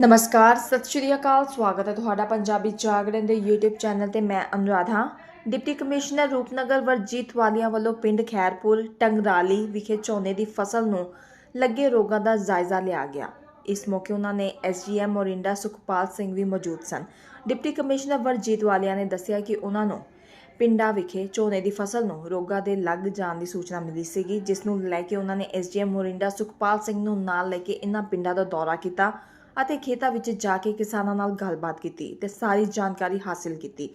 ਨਮਸਕਾਰ, ਸਤਿ ਸ਼੍ਰੀ ਅਕਾਲ, ਸਵਾਗਤ ਹੈ ਤੁਹਾਡਾ ਪੰਜਾਬੀ ਜਾਗਰਣ ਦੇ YouTube ਚੈਨਲ ਤੇ ਮੈਂ ਅਨੁਰਾਧ। ਹਾਂ ਡਿਪਟੀ ਕਮਿਸ਼ਨਰ ਰੂਪਨਗਰ ਵਰਜੀਤ ਵਾਲੀਆਂ ਵੱਲੋਂ ਪਿੰਡ ਖੈਰਪੁਰ, ਟੰਗਰਾਲੀ ਵਿਖੇ ਝੋਨੇ ਦੀ ਫਸਲ ਨੂੰ ਲੱਗੇ ਰੋਗਾਂ ਦਾ ਜਾਇਜ਼ਾ ਲਿਆ ਗਿਆ। ਇਸ ਮੌਕੇ ਉਹਨਾਂ ਨੇ ਐਸਜੀਐਮ ਮੋਰਿੰਡਾ ਸੁਖਪਾਲ ਸਿੰਘ ਵੀ ਮੌਜੂਦ ਸਨ। ਡਿਪਟੀ ਕਮਿਸ਼ਨਰ ਵਰਜੀਤ ਵਾਲੀਆਂ ਨੇ ਦੱਸਿਆ ਕਿ ਉਹਨਾਂ ਨੂੰ ਪਿੰਡਾਂ ਵਿਖੇ ਝੋਨੇ ਦੀ ਫਸਲ ਨੂੰ ਰੋਗਾਂ ਦੇ ਲੱਗ ਜਾਣ ਦੀ ਸੂਚਨਾ ਮਿਲੀ ਸੀਗੀ, ਜਿਸ ਨੂੰ ਲੈ ਕੇ ਉਹਨਾਂ ਨੇ ਐਸਡੀਐਮ ਮੋਰਿੰਡਾ ਸੁਖਪਾਲ ਸਿੰਘ ਨੂੰ ਨਾਲ ਲੈ ਕੇ ਇਹਨਾਂ ਪਿੰਡਾਂ ਦਾ ਦੌਰਾ ਕੀਤਾ। ਅਤੇ ਖੇਤਾਂ ਵਿੱਚ ਜਾ ਕੇ ਕਿਸਾਨਾਂ ਨਾਲ ਗੱਲਬਾਤ ਕੀਤੀ ਤੇ ਸਾਰੀ ਜਾਣਕਾਰੀ ਹਾਸਲ ਕੀਤੀ।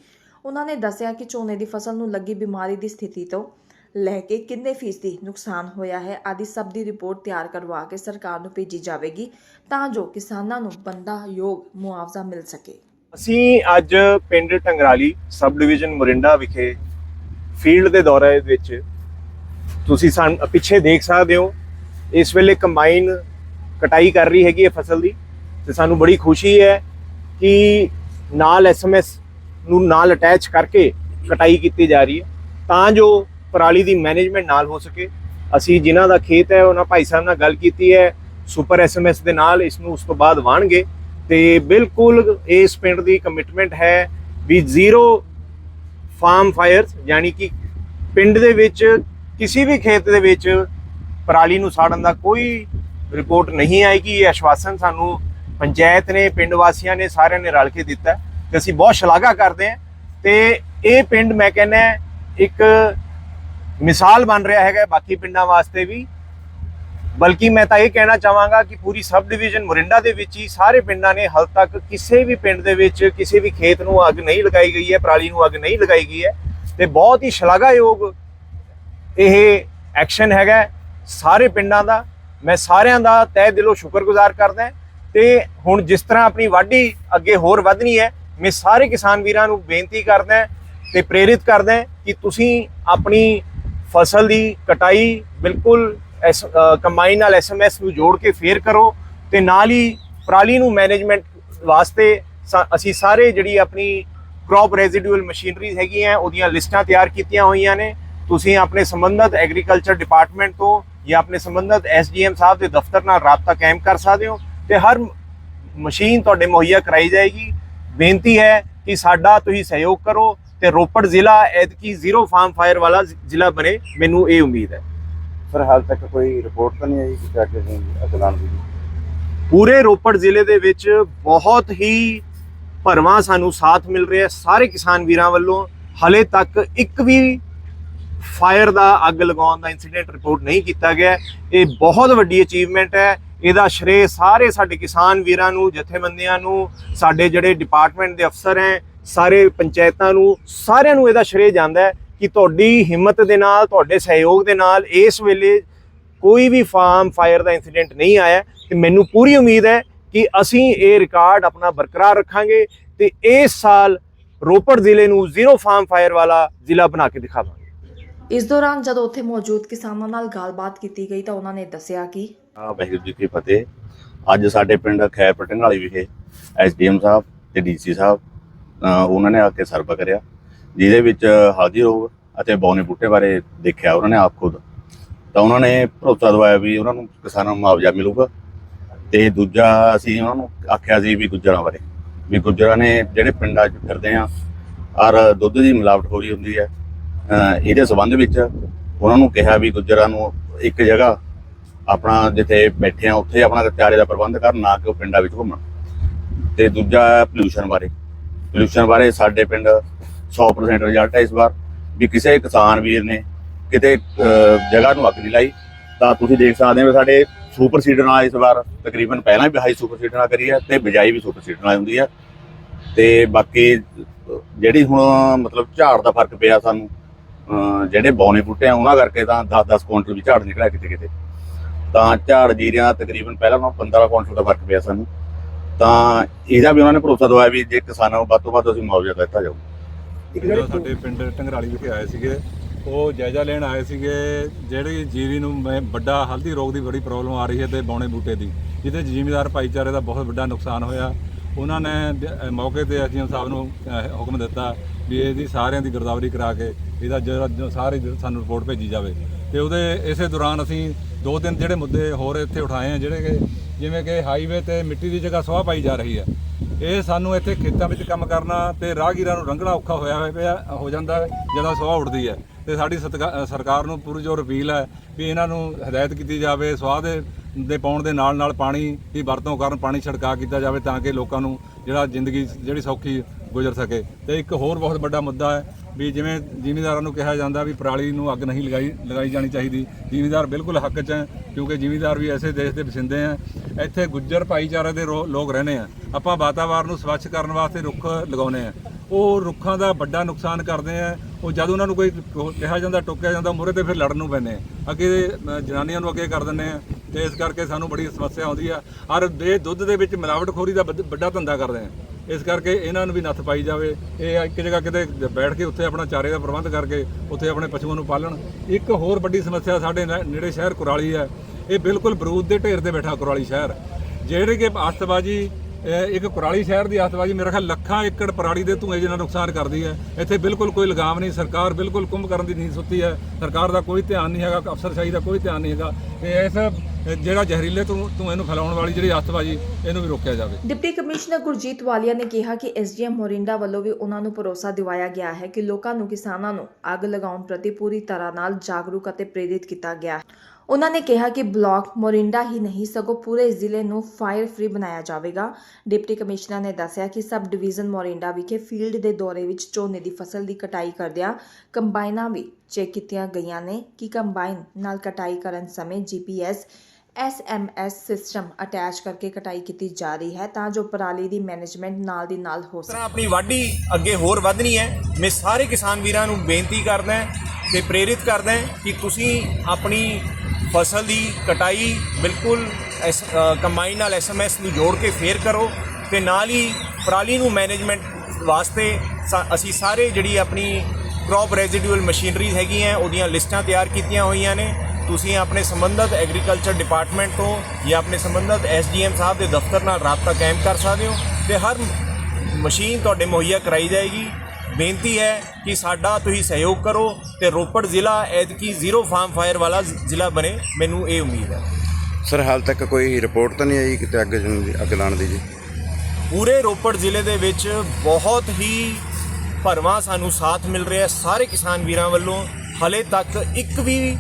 ਉਹਨਾਂ ਨੇ ਦੱਸਿਆ ਕਿ ਝੋਨੇ ਦੀ ਫਸਲ ਨੂੰ ਲੱਗੀ ਬਿਮਾਰੀ ਦੀ ਸਥਿਤੀ ਤੋਂ ਲੈ ਕੇ ਕਿੰਨੇ ਫੀਸਦੀ ਨੁਕਸਾਨ ਹੋਇਆ ਹੈ, ਆਦਿ ਸਭ ਦੀ ਰਿਪੋਰਟ ਤਿਆਰ ਕਰਵਾ ਕੇ ਸਰਕਾਰ ਨੂੰ ਭੇਜੀ ਜਾਵੇਗੀ ਤਾਂ ਜੋ ਕਿਸਾਨਾਂ ਨੂੰ ਬੰਦਾ ਯੋਗ ਮੁਆਵਜ਼ਾ ਮਿਲ ਸਕੇ। ਅਸੀਂ ਅੱਜ ਪਿੰਡ ਟੰਗਰਾਲੀ ਸਬ ਡਿਵੀਜ਼ਨ ਮੋਰਿੰਡਾ ਵਿਖੇ ਫੀਲਡ ਦੇ ਦੌਰੇ ਵਿੱਚ ਤੁਸੀਂ ਸਾਨ, ਪਿੱਛੇ ਦੇਖ ਸਕਦੇ ਹੋ, ਇਸ ਵੇਲੇ ਕੰਬਾਈਨ ਕਟਾਈ ਕਰ ਰਹੀ ਹੈਗੀ ਹੈ ਫਸਲ ਦੀ। ਤੇ ਸਾਨੂੰ ਬੜੀ ਖੁਸ਼ੀ ਹੈ ਕਿ ਨਾਲ ਐਸਐਮਐਸ ਨੂੰ ਨਾਲ ਅਟੈਚ ਕਰਕੇ ਕਟਾਈ ਕੀਤੀ ਜਾ ਰਹੀ ਹੈ। ਤਾਂ ਜੋ ਪਰਾਲੀ ਦੀ ਮੈਨੇਜਮੈਂਟ ਨਾਲ ਹੋ ਸਕੇ। ਅਸੀਂ ਜਿਨ੍ਹਾਂ ਦਾ ਖੇਤ ਹੈ, ਉਹਨਾਂ ਭਾਈ ਸਾਹਿਬ ਨਾਲ ਗੱਲ ਕੀਤੀ ਹੈ। ਸੁਪਰ ਐਸਐਮਐਸ ਦੇ ਨਾਲ ਇਸ ਨੂੰ ਉਸ ਤੋਂ ਬਾਅਦ ਵਾਣਗੇ। ਤੇ ਬਿਲਕੁਲ ਇਸ ਪਿੰਡ ਦੀ ਕਮਿਟਮੈਂਟ ਹੈ ਵੀ ਜ਼ੀਰੋ ਫਾਰਮ ਫਾਇਰਸ ਯਾਨੀ ਕਿ ਪਿੰਡ ਦੇ ਵਿੱਚ, ਕਿਸੇ ਵੀ ਖੇਤ ਦੇ ਵਿੱਚ ਪਰਾਲੀ ਨੂੰ ਸਾੜਨ ਦਾ ਕੋਈ ਰਿਪੋਰਟ ਨਹੀਂ ਆਏਗੀ। ਇਹ ਆਸ਼ਵਾਸਨ ਸਾਨੂੰ ਪੰਚਾਇਤ ਨੇ, ਪਿੰਡ ਵਾਸੀਆਂ ਨੇ ਸਾਰਿਆਂ ਨੇ ਰਲ ਕੇ ਦਿੱਤਾ ਹੈ ਤੇ ਅਸੀਂ ਬਹੁਤ ਸ਼ਲਾਘਾ ਕਰਦੇ ਹਾਂ। ਤੇ ਇਹ ਪਿੰਡ ਮੈਂ ਕਹਿੰਦਾ ਇੱਕ ਮਿਸਾਲ ਬਣ ਰਿਹਾ ਹੈਗਾ ਬਾਕੀ ਪਿੰਡਾਂ ਵਾਸਤੇ ਵੀ। ਬਲਕਿ ਮੈਂ ਤਾਂ ਇਹ ਕਹਿਣਾ ਚਾਹਾਂਗਾ ਕਿ ਪੂਰੀ ਸਬ ਡਿਵੀਜ਼ਨ ਮੋਰਿੰਡਾ ਦੇ ਵਿੱਚ ਹੀ ਸਾਰੇ ਪਿੰਡਾਂ ਨੇ ਹਾਲ ਤੱਕ ਕਿਸੇ ਵੀ ਪਿੰਡ ਦੇ ਵਿੱਚ ਕਿਸੇ ਵੀ ਖੇਤ ਨੂੰ ਅੱਗ ਨਹੀਂ ਲਗਾਈ ਗਈ ਹੈ, ਪਰਾਲੀ ਨੂੰ ਅੱਗ ਨਹੀਂ ਲਗਾਈ ਗਈ ਹੈ। ਤੇ ਬਹੁਤ ਹੀ ਸ਼ਲਾਘਾਯੋਗ ਇਹ ਐਕਸ਼ਨ ਹੈਗਾ ਸਾਰੇ ਪਿੰਡਾਂ ਦਾ। ਮੈਂ ਸਾਰਿਆਂ ਦਾ ਤਹਿ ਦਿਲੋਂ ਸ਼ੁਕਰਗੁਜ਼ਾਰ ਕਰਦਾ ਤੇ ਹੁਣ ਜਿਸ ਤਰ੍ਹਾਂ ਆਪਣੀ ਵਾਢੀ ਅੱਗੇ ਹੋਰ ਵਧਣੀ ਹੈ, ਮੈਂ ਸਾਰੇ ਕਿਸਾਨ ਵੀਰਾਂ ਨੂੰ ਬੇਨਤੀ ਕਰਦਾ ਤੇ ਪ੍ਰੇਰਿਤ ਕਰਦਾ ਕਿ ਤੁਸੀਂ ਆਪਣੀ ਫਸਲ ਦੀ ਕਟਾਈ ਬਿਲਕੁਲ ਐਸ ਕੰਬਾਈਨ ਨਾਲ ਐਸਐਮਐਸ ਨੂੰ ਜੋੜ ਕੇ ਫੇਰ ਕਰੋ ਤੇ ਨਾਲ ਹੀ ਪਰਾਲੀ ਨੂੰ ਮੈਨੇਜਮੈਂਟ ਵਾਸਤੇ ਸਾ- ਅਸੀਂ ਸਾਰੇ ਜਿਹੜੀ ਆਪਣੀ ਕ੍ਰੌਪ ਰੈਜ਼ੀਡੂਅਲ ਮਸ਼ੀਨਰੀਜ਼ ਹੈਗੀਆਂ, ਉਹਦੀਆਂ ਲਿਸਟਾਂ ਤਿਆਰ ਕੀਤੀਆਂ ਹੋਈਆਂ ਨੇ। ਤੁਸੀਂ ਆਪਣੇ ਸੰਬੰਧਿਤ ਐਗਰੀਕਲਚਰ ਡਿਪਾਰਟਮੈਂਟ ਤੋਂ ਜਾਂ ਆਪਣੇ ਸੰਬੰਧਿਤ ਐਸਡੀਐਮ ਸਾਹਿਬ ਦੇ ਦਫ਼ਤਰ ਨਾਲ ਰਾਬਤਾ ਕਾਇਮ ਕਰ ਸਕਦੇ ਹੋ। ਤੇ ਹਰ ਮਸ਼ੀਨ ਤੁਹਾਡੇ ਮੁਹੱਈਆ ਕਰਾਈ ਜਾਏਗੀ। ਬੇਨਤੀ ਹੈ ਕਿ ਸਾਡਾ ਤੁਸੀਂ ਸਹਿਯੋਗ ਕਰੋ ਤੇ ਰੋਪੜ ਜ਼ਿਲ੍ਹਾ ਐਤਕੀ ਜ਼ੀਰੋ ਫਾਰਮ ਫਾਇਰ ਵਾਲਾ ਜ਼ਿਲ੍ਹਾ ਬਣੇ ਮੈਨੂੰ ਇਹ ਉਮੀਦ ਹੈ। ਸਰ ਹਾਲ ਤੱਕ ਕੋਈ ਰਿਪੋਰਟ ਤਾਂ ਨਹੀਂ ਆਈ ਕਿ ਅੱਗੇ ਅਗਲਾਨ ਦੀ ਪੂਰੇ ਰੋਪੜ ਜ਼ਿਲ੍ਹੇ ਦੇ ਵਿੱਚ ਬਹੁਤ ਹੀ ਭਰਵਾਂ ਸਾਨੂੰ ਸਾਥ ਮਿਲ ਰਿਹਾ ਸਾਰੇ ਕਿਸਾਨ ਵੀਰਾਂ ਵੱਲੋਂ ਹਲੇ ਤੱਕ ਇੱਕ ਵੀ ਫਾਇਰ ਦਾ ਅੱਗ ਲਗਾਉਣ ਦਾ ਇਨਸੀਡੈਂਟ ਰਿਪੋਰਟ ਨਹੀਂ ਕੀਤਾ ਗਿਆ। ਇਹ ਬਹੁਤ ਵੱਡੀ ਅਚੀਵਮੈਂਟ ਹੈ। ਇਹਦਾ ਸ਼੍ਰੇ ਸਾਰੇ ਸਾਡੇ ਕਿਸਾਨ ਵੀਰਾਂ ਨੂੰ, ਜਥੇਬੰਦੀਆਂ ਨੂੰ, ਸਾਡੇ ਜਿਹੜੇ ਡਿਪਾਰਟਮੈਂਟ ਦੇ ਅਫਸਰ ਹੈ, ਸਾਰੇ ਪੰਚਾਇਤਾਂ ਨੂੰ, ਸਾਰਿਆਂ ਨੂੰ ਇਹਦਾ ਸ਼੍ਰੇ ਜਾਂਦਾ ਹੈ ਕਿ ਤੁਹਾਡੀ ਹਿੰਮਤ ਦੇ ਨਾਲ, ਤੁਹਾਡੇ ਸਹਿਯੋਗ ਦੇ ਨਾਲ ਇਸ ਵੇਲੇ ਕੋਈ ਵੀ ਫਾਰਮ ਫਾਇਰ ਦਾ ਇਨਸੀਡੈਂਟ ਨਹੀਂ ਆਇਆ ਤੇ ਮੈਨੂੰ ਪੂਰੀ ਉਮੀਦ ਹੈ ਕਿ ਅਸੀਂ ਇਹ ਰਿਕਾਰਡ ਆਪਣਾ ਬਰਕਰਾਰ ਰੱਖਾਂਗੇ ਤੇ ਇਸ ਸਾਲ ਰੋਪੜ ਜ਼ਿਲ੍ਹੇ ਨੂੰ ਜ਼ੀਰੋ ਫਾਰਮ ਫਾਇਰ ਵਾਲਾ ਜ਼ਿਲ੍ਹਾ ਬਣਾ ਕੇ ਦਿਖਾਵਾਂਗੇ। ਇਸ ਦੌਰਾਨ ਜਦੋਂ ਉੱਥੇ ਮੌਜੂਦ ਕਿਸਾਨਾਂ ਨਾਲ ਗੱਲਬਾਤ ਕੀਤੀ ਗਈ ਤਾਂ ਉਹਨਾਂ ਨੇ ਦੱਸਿਆ ਕਿ ਆ, ਵਾਹਿਗੁਰੂ ਜੀ ਕੀ ਫਤਿਹ। ਅੱਜ ਸਾਡੇ ਪਿੰਡ ਖੈਰ ਪਟਨ ਵਾਲੀ ਵਿਖੇ ਐਸਡੀਐਮ ਸਾਹਿਬ ਤੇ ਡੀਸੀ ਸਾਹਿਬ ਉਹਨਾਂ ਨੇ ਆ ਕੇ ਸਰਵਾ ਕਰਿਆ, ਜਿਹਦੇ ਵਿੱਚ ਹਲਦੀ ਰੋਗ ਅਤੇ ਬੌਨੇ ਬੂਟੇ ਬਾਰੇ ਦੇਖਿਆ ਉਹਨਾਂ ਨੇ ਆਪ ਖੁਦ। ਤਾਂ ਉਹਨਾਂ ਨੇ ਭਰੋਸਾ ਦਵਾਇਆ ਵੀ ਉਹਨਾਂ ਨੂੰ ਕਿਸਾਨਾਂ ਨੂੰ ਮੁਆਵਜ਼ਾ ਮਿਲੂਗਾ ਤੇ ਦੂਜਾ ਅਸੀਂ ਉਹਨਾਂ ਨੂੰ ਆਖਿਆ ਸੀ ਵੀ ਗੁੱਜਰਾਂ ਬਾਰੇ, ਵੀ ਗੁੱਜਰਾਂ ਨੇ ਜਿਹੜੇ ਪਿੰਡਾਂ 'ਚ ਫਿਰਦੇ ਆ ਔਰ ਦੁੱਧ ਦੀ ਮਿਲਾਵਟ ਹੋ ਰਹੀ ਹੁੰਦੀ ਹੈ ਇਹਦੇ ਸਬੰਧ ਵਿੱਚ ਉਹਨਾਂ ਨੂੰ ਕਿਹਾ ਵੀ ਗੁੱਜਰਾਂ ਨੂੰ ਇੱਕ ਜਗ੍ਹਾ ਆਪਣਾ ਜਿੱਥੇ ਬੈਠੇ ਆ, ਉੱਥੇ ਆਪਣਾ ਚਾਰੇ ਦਾ ਪ੍ਰਬੰਧ ਕਰਨ, ਨਾ ਕਿ ਉਹ ਪਿੰਡਾਂ ਵਿੱਚ ਘੁੰਮਣ। ਤੇ ਦੂਜਾ ਪੋਲੂਸ਼ਨ ਬਾਰੇ। ਪੋਲੂਸ਼ਨ ਬਾਰੇ ਸਾਡੇ ਪਿੰਡ 100% ਰਿਜ਼ਲਟ ਹੈ ਇਸ ਵਾਰ। ਵੀ ਕਿਸੇ ਕਿਸਾਨ ਵੀਰ ਨੇ ਕਿਤੇ ਜਗ੍ਹਾ ਨੂੰ ਅੱਗ ਨਹੀਂ ਲਾਈ, ਤਾਂ ਤੁਸੀਂ ਦੇਖ ਸਕਦੇ ਹੋ ਵੀ ਸਾਡੇ ਸੁਪਰ ਸੀਡਰ ਨਾਲ ਇਸ ਵਾਰ ਤਕਰੀਬਨ ਪਹਿਲਾਂ ਵੀ ਹਾਈ ਸੁਪਰ ਸੀਡਰ ਨਾਲ ਕਰੀ ਹੈ ਤੇ ਬਿਜਾਈ ਵੀ ਸੁਪਰ ਸੀਡਰ ਨਾਲ ਹੁੰਦੀ ਹੈ। ਤੇ ਬਾਕੀ ਜਿਹੜੀ ਹੁਣ ਮਤਲਬ ਝਾੜ ਦਾ ਫ਼ਰਕ ਪਿਆ ਸਾਨੂੰ ਜਿਹੜੇ ਬੌਨੇ ਬੂਟੇ ਆ, ਉਹਨਾਂ ਕਰਕੇ ਤਾਂ 10-10 ਕੁਇੰਟਲ ਵੀ ਝਾੜ ਨਿਕਲਿਆ ਕਿਤੇ ਕਿਤੇ ਤਾਂ ਝਾੜ ਜੀਰਿਆਂ ਤਕਰੀਬਨ ਪਹਿਲਾਂ ਨਾਲੋਂ 15 ਕੁਇੰਟਲ ਦਾ ਫ਼ਰਕ ਪਿਆ ਸਾਨੂੰ। ਤਾਂ ਇਹਦਾ ਵੀ ਉਹਨਾਂ ਨੇ ਭਰੋਸਾ ਦਵਾਇਆ ਵੀ ਜੇ ਕਿਸਾਨਾਂ ਨੂੰ ਵੱਧ ਤੋਂ ਵੱਧ ਅਸੀਂ ਮੁਆਵਜ਼ਾ ਦਿੱਤਾ ਜਾਊ। ਜਿਹੜਾ ਸਾਡੇ ਪਿੰਡ ਢੰਗਰਾਲੀ ਵਿਖੇ ਆਏ ਸੀਗੇ ਉਹ ਜਾਇਜ਼ਾ ਲੈਣ ਆਏ ਸੀਗੇ ਜਿਹੜੀ ਜੀਰੀ ਨੂੰ ਮੈਂ ਵੱਡਾ ਹਲਦੀ ਰੋਗ ਦੀ ਬੜੀ ਪ੍ਰੋਬਲਮ ਆ ਰਹੀ ਹੈ ਤੇ ਬੌਣੇ ਬੂਟੇ ਦੀ ਜਿਹਦੇ ਜ਼ਿਮੀਦਾਰ ਭਾਈਚਾਰੇ ਦਾ ਬਹੁਤ ਵੱਡਾ ਨੁਕਸਾਨ ਹੋਇਆ। ਉਹਨਾਂ ਨੇ ਦ- ਮੌਕੇ ਤੇ ਐਸਡੀਐਮ ਸਾਹਿਬ ਨੂੰ ਅਹ, ਹੁਕਮ ਦਿੱਤਾ ਵੀ ਇਹਦੀ ਸਾਰਿਆਂ ਦੀ ਗਿਰਦਾਵਰੀ ਕਰਾ ਕੇ ਇਹਦਾ ਜਿਹੜਾ ਜੋ ਸਾਰੇ ਸਾਨੂੰ ਰਿਪੋਰਟ ਭੇਜੀ ਜਾਵੇ। ਤੇ ਉਹਦੇ ਇਸੇ ਦੌਰਾਨ ਅਸੀਂ ਦੋ ਤਿੰਨ ਜਿਹੜੇ ਮੁੱਦੇ ਹੋਰ ਇੱਥੇ ਉਠਾਏ ਆ ਜਿਹੜੇ ਕਿ ਜਿਵੇਂ ਕਿ ਹਾਈਵੇ ਤੇ ਮਿੱਟੀ ਦੀ ਜਗ੍ਹਾ ਸਵਾਹ ਪਾਈ ਜਾ ਰਹੀ ਹੈ ਇਹ ਸਾਨੂੰ ਇੱਥੇ ਖੇਤਾਂ ਵਿੱਚ ਕੰਮ ਕਰਨਾ ਤੇ ਰਾਹਗੀਰਾਂ ਨੂੰ ਲੰਘਣਾ ਔਖਾ ਹੋਇਆ ਹੋਇਆ ਪਿਆ ਹੋ ਜਾਂਦਾ ਹੈ ਜਦੋਂ ਸਵਾਹ ਉੱਡਦੀ ਹੈ। ਤੇ ਸਾਡੀ ਸਤਿਕਾ- ਅ, ਸਰਕਾਰ ਨੂੰ ਪੂਰੀ ਜ਼ੋਰ ਅਪੀਲ ਹੈ ਵੀ ਇਹਨਾਂ ਨੂੰ ਹਦਾਇਤ ਕੀਤੀ ਜਾਵੇ ਸਵਾਹ ਦੇ ਦੇ ਪਾਉਣ ਦੇ ਨਾਲ ਨਾਲ ਪਾਣੀ ਦੀ ਵਰਤੋਂ ਕਰਨ, ਪਾਣੀ ਛਿੜਕਾ ਕੀਤਾ ਜਾਵੇ ਤਾਂ ਕਿ ਲੋਕਾਂ ਨੂੰ ਜਿਹੜਾ ਜ਼ਿੰਦਗੀ ਜਿਹੜੀ ਸੌਖੀ ਗੁਜ਼ਰ ਸਕੇ। ਤੇ ਇੱਕ ਹੋਰ ਬਹੁਤ ਵੱਡਾ ਮੁੱਦਾ ਹੈ ਵੀ ਜਿਵੇਂ ਜ਼ਿਮੀਂਦਾਰਾਂ ਨੂੰ ਕਿਹਾ ਜਾਂਦਾ ਵੀ ਪਰਾਲੀ ਨੂੰ ਅੱਗ ਨਹੀਂ ਲਗਾਈ ਲਗਾਈ ਜਾਣੀ ਚਾਹੀਦੀ। ਜ਼ਿਮੀਂਦਾਰ ਬਿਲਕੁਲ ਹੱਕ 'ਚ ਹੈ ਕਿਉਂਕਿ ਜ਼ਿਮੀਂਦਾਰ ਵੀ ਐਸੇ ਦੇਸ਼ ਦੇ ਵਸਿੰਦੇ ਆ, ਇੱਥੇ ਗੁੱਜਰ ਭਾਈਚਾਰੇ ਦੇ ਰੋ- ਲੋਕ ਰਹਿੰਦੇ ਆ। ਆਪਾਂ ਵਾਤਾਵਰਨ ਨੂੰ ਸਵੱਛ ਕਰਨ ਵਾਸਤੇ ਰੁੱਖ ਲਗਾਉਨੇ ਆ। ਉਹ ਰੁੱਖਾਂ ਦਾ ਵੱਡਾ ਨੁਕਸਾਨ ਕਰਦੇ ਆ। ਉਹ ਜਦ ਉਹਨਾਂ ਨੂੰ ਕੋਈ ਕਿਹਾ ਜਾਂਦਾ, ਟੋਕਿਆ ਜਾਂਦਾ, ਮੂਹਰੇ ਤੇ ਫਿਰ ਲੜਨ ਨੂੰ ਪੈਂਦੇ ਅੱਗੇ ਜਨਾਨੀਆਂ ਨੂੰ ਅੱਗੇ ਕਰ ਦਿੰਦੇ ਆ। ਤੇ ਇਸ ਕਰਕੇ ਸਾਨੂੰ ਬੜੀ ਸਮੱਸਿਆ ਆਉਂਦੀ ਆ। ਔਰ ਇਹ ਦੁੱਧ ਦੇ ਵਿੱਚ ਮਿਲਾਵਟਖੋਰੀ ਦਾ ਵੱਧ- ਵੱਡਾ ਧੰਦਾ ਕਰਦੇ ਆ। ਇਸ ਕਰਕੇ ਇਹਨਾਂ ਨੂੰ ਵੀ ਨੱਥ ਪਾਈ ਜਾਵੇ। ਇਹ ਇੱਕ ਜਗ੍ਹਾ ਕਿਤੇ ਬੈਠ ਕੇ ਉੱਥੇ ਆਪਣਾ ਚਾਰੇ ਦਾ ਪ੍ਰਬੰਧ ਕਰਕੇ ਉੱਥੇ ਆਪਣੇ ਪਸ਼ੂਆਂ ਨੂੰ ਪਾਲਣ। ਇੱਕ ਹੋਰ ਵੱਡੀ ਸਮੱਸਿਆ ਸਾਡੇ ਨੇ- ਨੇੜੇ ਸ਼ਹਿਰ ਕੁਰਾਲੀ ਹੈ ਇਹ ਬਿਲਕੁਲ ਬਰੂਦ ਦੇ ਢੇਰ ਤੇ ਬੈਠਾ ਕੁਰਾਲੀ ਸ਼ਹਿਰ। ਜਿਹੜੇ ਕਿ ਆਤਵਾਜੀ ਇੱਕ ਕੁਰਾਲੀ ਸ਼ਹਿਰ ਦੀ ਆਤਵਾਜੀ, ਮੇਰੇ ਖਿਆਲ ਲੱਖਾਂ ਏਕੜ ਪਰਾਲੀ ਦੇ ਧੂਏ ਜਿੰਨਾ ਨੁਕਸਾਨ ਕਰਦੀ ਹੈ। ਇੱਥੇ ਬਿਲਕੁਲ ਕੋਈ ਲਗਾਮ ਨਹੀਂ, ਸਰਕਾਰ ਬਿਲਕੁਲ ਕੁੰਭ ਕਰਨ ਦੀ ਨੀਂਦ ਸੁੱਤੀ ਹੈ। ਸਰਕਾਰ ਦਾ ਕੋਈ ਧਿਆਨ ਨਹੀਂ ਹੈਗਾ, ਅਫਸਰਸ਼ਾਹੀ ਦਾ ਕੋਈ ਧਿਆਨ ਨਹੀਂ ਹੈਗਾ। ਤੇ ਇਸ ਜਿਹੜਾ ਜ਼ਹਿਰੀਲੇ ਧੂਏ ਨੂੰ ਫੈਲਾਉਣ ਵਾਲੀ ਜਿਹੜੀ ਆਤਵਾਜੀ, ਇਹਨੂੰ ਵੀ ਰੋਕਿਆ ਜਾਵੇ। ਡਿਪਟੀ ਕਮਿਸ਼ਨਰ ਗੁਰਜੀਤ ਵਾਲੀਆ ਨੇ ਕਿਹਾ ਕਿ ਐਸਡੀਐਮ ਮੋਰਿੰਡਾ ਵੱਲੋਂ ਵੀ ਉਹਨਾਂ ਨੂੰ ਭਰੋਸਾ ਦਿਵਾਇਆ ਗਿਆ ਹੈ ਕਿ ਲੋਕਾਂ ਨੂੰ ਕਿਸਾਨਾਂ ਨੂੰ ਅੱਗ ਲਗਾਉਣ ਪ੍ਰਤੀ ਪੂਰੀ ਤਰ੍ਹਾਂ ਨਾਲ ਜਾਗਰੂਕ ਅਤੇ ਪ੍ਰੇਰਿਤ ਕੀਤਾ ਗਿਆ ਹੈ। ਉਹਨਾਂ ਨੇ ਕਿਹਾ ਕਿ ਬਲਾਕ ਮੋਰਿੰਡਾ ਹੀ ਨਹੀਂ, ਸਗੋਂ ਪੂਰੇ ਜ਼ਿਲ੍ਹੇ ਨੂੰ ਫਾਇਰ ਫ੍ਰੀ ਬਣਾਇਆ ਜਾਵੇਗਾ। ਡਿਪਟੀ ਕਮਿਸ਼ਨਰ ਨੇ ਦੱਸਿਆ ਕਿ ਸਬ ਡਿਵੀਜ਼ਨ ਮੋਰਿੰਡਾ ਵਿਖੇ ਫੀਲਡ ਦੇ ਦੌਰੇ ਵਿੱਚ ਝੋਨੇ ਦੀ ਫਸਲ ਦੀ ਕਟਾਈ ਕਰਦਿਆਂ ਕੰਬਾਈਨਾਂ ਵੀ ਚੈੱਕ ਕੀਤੀਆਂ ਗਈਆਂ ਨੇ ਕਿ ਕੰਬਾਈਨ ਨਾਲ ਕਟਾਈ ਕਰਨ ਸਮੇਂ ਜੀਪੀਐਸ ਐਸਐਮਐਸ ਸਿਸਟਮ ਅਟੈਚ ਕਰਕੇ ਕਟਾਈ ਕੀਤੀ ਜਾ ਰਹੀ ਹੈ ਤਾਂ ਜੋ ਪਰਾਲੀ ਦੀ ਮੈਨੇਜਮੈਂਟ ਨਾਲ ਦੀ ਨਾਲ ਹੋ ਸਕੇ। ਤਰ੍ਹਾਂ ਆਪਣੀ ਵਾਢੀ ਅੱਗੇ ਹੋਰ ਵਧਣੀ ਹੈ। ਮੈਂ ਸਾਰੇ ਕਿਸਾਨ ਵੀਰਾਂ ਨੂੰ ਬੇਨਤੀ ਕਰਦਾ ਹਾਂ ਤੇ ਪ੍ਰੇਰਿਤ ਕਰਦਾ ਕਿ ਤੁਸੀਂ ਆਪਣੀ ਫਸਲ ਦੀ ਕਟਾਈ ਬਿਲਕੁਲ ਐਸ ਕੰਬਾਈਨ ਨਾਲ ਐਸਐਮਐਸ ਨੂੰ ਜੋੜ ਕੇ ਫੇਰ ਕਰੋ ਤੇ ਨਾਲ ਹੀ ਪਰਾਲੀ ਨੂੰ ਮੈਨੇਜਮੈਂਟ ਵਾਸਤੇ ਸਾ- ਅਸੀਂ ਸਾਰੇ ਜਿਹੜੀ ਆਪਣੀ ਕ੍ਰੌਪ ਰੈਜ਼ੀਡੂਅਲ ਮਸ਼ੀਨਰੀਜ਼ ਹੈਗੀਆਂ, ਉਹਦੀਆਂ ਲਿਸਟਾਂ ਤਿਆਰ ਕੀਤੀਆਂ ਹੋਈਆਂ ਨੇ। ਤੁਸੀਂ ਆਪਣੇ ਸੰਬੰਧਿਤ ਐਗਰੀਕਲਚਰ ਡਿਪਾਰਟਮੈਂਟ ਤੋਂ ਜਾਂ ਆਪਣੇ ਸੰਬੰਧਿਤ ਐਸਡੀਐਮ ਸਾਹਿਬ ਦੇ ਦਫ਼ਤਰ ਨਾਲ ਰਾਬਤਾ ਕਾਇਮ ਕਰ ਸਕਦੇ ਹੋ ਤੇ ਹਰ ਮਸ਼ੀਨ ਤੁਹਾਡੇ ਮੁਹੱਈਆ ਕਰਾਈ ਜਾਏਗੀ। ਬੇਨਤੀ ਹੈ ਕਿ ਸਾਡਾ ਤੁਸੀਂ ਸਹਿਯੋਗ ਕਰੋ ਤੇ ਰੋਪੜ ਜ਼ਿਲ੍ਹਾ ਐਤਕੀ ਜ਼ੀਰੋ ਫਾਰਮ ਫਾਇਰ ਵਾਲਾ ਜ਼ਿਲ੍ਹਾ ਬਣੇ ਮੈਨੂੰ ਇਹ ਉਮੀਦ ਹੈ। ਸਰ ਹਾਲ ਤੱਕ ਕੋਈ ਰਿਪੋਰਟ ਤਾਂ ਨਹੀਂ ਆਈ ਕਿਤੇ ਅੱਗ ਅੱਗ ਲਾਉਣ ਦੀ ਜੀ? ਪੂਰੇ ਰੋਪੜ ਜ਼ਿਲ੍ਹੇ ਦੇ ਵਿੱਚ ਬਹੁਤ ਹੀ ਭਰਵਾਂ ਸਾਨੂੰ ਸਾਥ ਮਿਲ ਰਿਹਾ ਹੈ। ਸਾਰੇ ਕਿਸਾਨ ਵੀਰਾਂ ਵੱਲੋਂ ਹਲੇ ਤੱਕ ਇੱਕ ਵੀ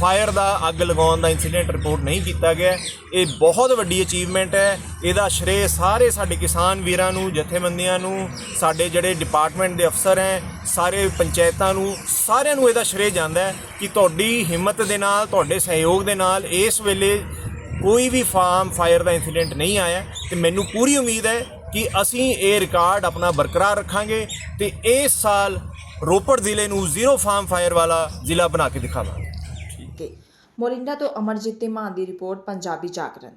ਫਾਇਰ ਦਾ ਅੱਗ ਲਗਾਉਣ ਦਾ ਇਨਸੀਡੈਂਟ ਰਿਪੋਰਟ ਨਹੀਂ ਕੀਤਾ ਗਿਆ। ਇਹ ਬਹੁਤ ਵੱਡੀ ਅਚੀਵਮੈਂਟ ਹੈ। ਇਹਦਾ ਸ਼੍ਰੇ ਸਾਰੇ ਸਾਡੇ ਕਿਸਾਨ ਵੀਰਾਂ ਨੂੰ, ਜਥੇਬੰਦੀਆਂ ਨੂੰ, ਸਾਡੇ ਜਿਹੜੇ ਡਿਪਾਰਟਮੈਂਟ ਦੇ ਅਫਸਰ ਹੈ, ਸਾਰੇ ਪੰਚਾਇਤਾਂ ਨੂੰ, ਸਾਰਿਆਂ ਨੂੰ ਇਹਦਾ ਸ਼੍ਰੇ ਜਾਂਦਾ ਹੈ ਕਿ ਤੁਹਾਡੀ ਹਿੰਮਤ ਦੇ ਨਾਲ, ਤੁਹਾਡੇ ਸਹਿਯੋਗ ਦੇ ਨਾਲ ਇਸ ਵੇਲੇ ਕੋਈ ਵੀ ਫਾਰਮ ਫਾਇਰ ਦਾ ਇਨਸੀਡੈਂਟ ਨਹੀਂ ਆਇਆ। ਤੇ ਮੈਨੂੰ ਪੂਰੀ ਉਮੀਦ ਹੈ ਕਿ ਅਸੀਂ ਇਹ ਰਿਕਾਰਡ ਆਪਣਾ ਬਰਕਰਾਰ ਰੱਖਾਂਗੇ ਤੇ ਇਸ ਸਾਲ ਰੋਪੜ ਜ਼ਿਲ੍ਹੇ ਨੂੰ ਜ਼ੀਰੋ ਫਾਰਮ ਫਾਇਰ ਵਾਲਾ ਜ਼ਿਲ੍ਹਾ ਬਣਾ ਕੇ ਦਿਖਾਵਾਂਗੇ। ਮੋਰਿੰਡਾ ਤੋਂ ਅਮਰਜੀਤ ਤੇ ਮਾਨ ਦੀ ਰਿਪੋਰਟ ਪੰਜਾਬੀ ਜਾਗਰਣ।